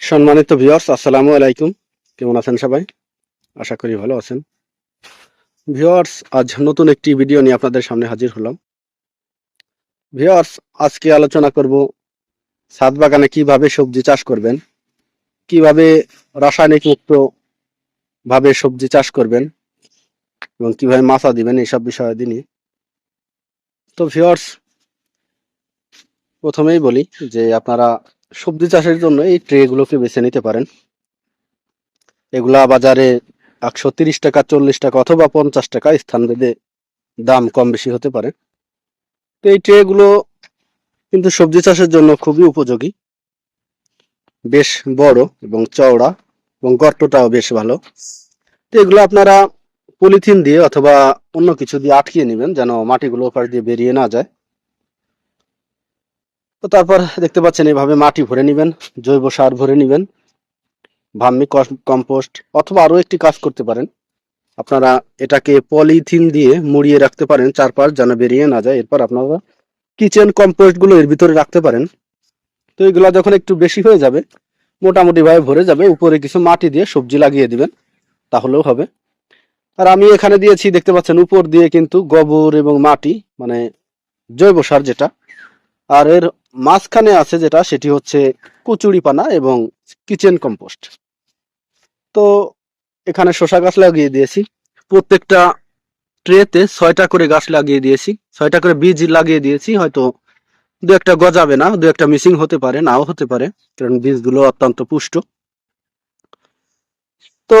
সম্মানিত ভিউয়ার্স আসসালামু আলাইকুম। কেমন আছেন সবাই? আশা করি ভালো আছেন। ভিউয়ার্স আজ নতুন একটি ভিডিও নিয়ে আপনাদের সামনে হাজির হলাম। ভিউয়ার্স আজকে আলোচনা করব ছাদ বাগানে কীভাবে সবজি চাষ করবেন, কীভাবে রাসায়নিক মুক্ত ভাবে সবজি চাষ করবেন এবং কীভাবে মাছা দিবেন এইসব বিষয়াদি নিয়ে তো ভিউয়ার্স প্রথমেই বলি যে আপনারা সবজি চাষের জন্য এই ট্রেগুলোকে বেছে নিতে পারেন। এগুলা বাজারে একশো তিরিশ টাকা, চল্লিশ টাকা অথবা পঞ্চাশ টাকা স্থান ভেদে দাম কম বেশি হতে পারে। তো এই ট্রেগুলো কিন্তু সবজি চাষের জন্য খুবই উপযোগী। বেশ বড় এবং চওড়া এবং গর্তটাও বেশ ভালো। তো এগুলো আপনারা পলিথিন দিয়ে অথবা অন্য কিছু দিয়ে আটকিয়ে নেবেন যেন মাটিগুলো ওপার দিয়ে বেরিয়ে না যায়। তো তারপর দেখতে পাচ্ছেন এইভাবে মাটি ভরে নেবেন, জৈব সার ভরে নেবেন ভার্মি কম্পোস্ট অথবা আরও একটি কাজ করতে পারেন। আপনারা এটাকে পলিথিন দিয়ে মুড়িয়ে রাখতে পারেন, চারপাশ যেন বেরিয়ে না যায়। এরপর আপনারা কিচেন কম্পোস্টগুলো এর ভিতরে রাখতে পারেন। তো এগুলো যখন একটু বেশি হয়ে যাবে মোটামুটি ভাবে ভরে যাবে, উপরে কিছু মাটি দিয়ে সবজি লাগিয়ে দিবেন, তাহলেও হবে। আর আমি এখানে দিয়েছি, দেখতে পাচ্ছেন, উপর দিয়ে কিন্তু গোবর এবং মাটি মানে জৈব সার যেটা আর এর মাঝখানে আছে যেটা, সেটি হচ্ছে কচুরি পানা এবং কিচেন কম্পোস্ট। তো এখানে শশা গাছ লাগিয়ে দিয়েছি। প্রত্যেকটা ট্রেতে ছয়টা করে গাছ লাগিয়ে দিয়েছি। ছয়টা করে বীজ লাগিয়ে দিয়েছি। হয়তো দু একটা গজাবে না, দু একটা মিসিং হতে পারে, নাও হতে পারে, কারণ বীজগুলো অত্যন্ত পুষ্ট। তো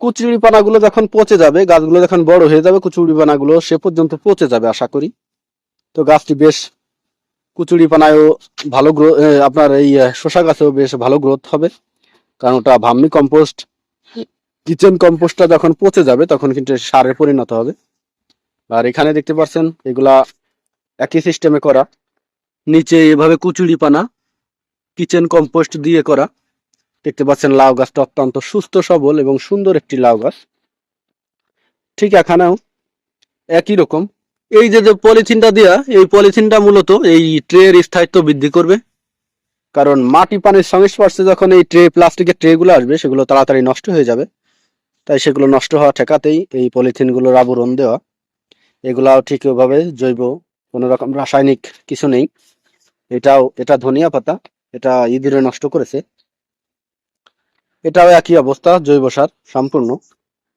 কুচুরি পানাগুলো যখন পচে যাবে, গাছগুলো যখন বড় হয়ে যাবে কুচুরি পানাগুলো সে পর্যন্ত পচে যাবে, আশা করি। তো গাছটি বেশ কুচুরি পানায়ও ভালো গ্রো আপনার এই শসা গাছেও বেশ ভালো গ্রোথ হবে। কারণ ওটা ভার্মি কম্পোস্ট কিচেন কম্পোস্টটা যখন পচে যাবে, তখন কিন্তু সারে পরিণত হবে। আর এখানে দেখতে পাচ্ছেন, এগুলা একই সিস্টেমে করা। নিচে এভাবে কুচুরি পানা কিচেন কম্পোস্ট দিয়ে করা। দেখতে পাচ্ছেন, লাউ গাছটা অত্যন্ত সুস্থ, সবল এবং সুন্দর একটি লাউ গাছ। ঠিক এখানেও একই রকম এই যে যে পলিথিনটা দেয়া, এই পলিথিনটা মূলত এই ট্রের স্থায়িত্ব বৃদ্ধি করবে। কারণ মাটি পানির সংস্পর্শে যখন এই ট্রে প্লাস্টিকের ট্রে গুলো আসবে, সেগুলো তাড়াতাড়ি নষ্ট হয়ে যাবে। তাই সেগুলো নষ্ট হওয়া ঠেকাতেই এই পলিথিনগুলোর আবরণ দেওয়া। এগুলাও ঠিক ওইভাবে জৈব, কোনো রকম রাসায়নিক কিছু নেই। এটাও, এটা ধনিয়া পাতা, এটা ইঁদুরে নষ্ট করেছে। এটাও একই অবস্থা, জৈব সার সম্পূর্ণ।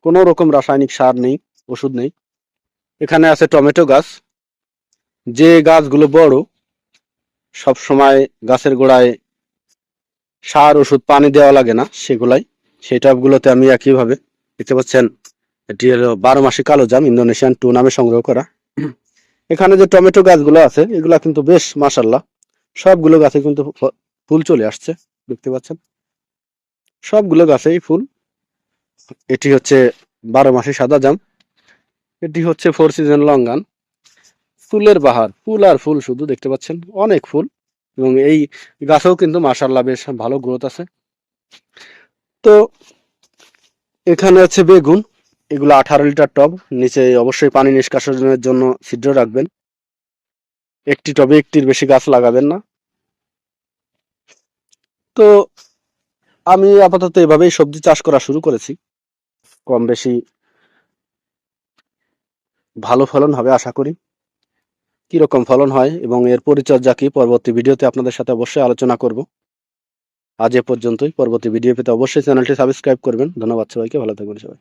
কোনো রকম রাসায়নিক সার নেই, ওষুধ নেই। এখানে আছে টমেটো গাছ। যে গাছগুলো বড় সব সময় গাছের গোড়ায় সার, ওষুধ, পানি দেওয়া লাগে না সেগুলাই। সেই টবগুলোতে আমি একইভাবে, দেখতে পাচ্ছেন, এটি হলো বারো মাসে কালো জাম, ইন্দোনেশিয়ান টু নামে সংগ্রহ করা। এখানে যে টমেটো গাছগুলো আছে, এগুলা কিন্তু বেশ মাসাল্লাহ সবগুলো গাছে কিন্তু ফুল চলে আসছে, দেখতে পাচ্ছেন। সবগুলো গাছেই ফুল। এটি হচ্ছে বারো মাসে সাদা জাম। এটি হচ্ছে ফোর সিজন লঙ্গান ফুলের বাহার, ফুল আর ফুল শুধু দেখতে পাচ্ছেন, অনেক ফুল। এবং এই গাছেও কিন্তু মাসাল্লাহ বেশ ভালো গ্রোথ আছে। তো এখানে আছে বেগুন, এগুলো আঠারো লিটার টব। নিচে অবশ্যই পানি নিষ্কাশনের জন্য ছিদ্র রাখবেন। একটি টবে একটির বেশি গাছ লাগাবেন না। তো আমি আপাতত এভাবেই সবজি চাষ করা শুরু করেছি। কম বেশি ভালো ফলন হবে আশা করি। কীরকম ফলন হয় এবং এর পরিচর্যা কি পরবর্তী ভিডিওতে আপনাদের সাথে অবশ্যই আলোচনা করব। আজ এ পর্যন্তই। পরবর্তী ভিডিও পেতে অবশ্যই চ্যানেলটি সাবস্ক্রাইব করবেন। ধন্যবাদ সবাইকে। ভালো থাকবেন সবাই।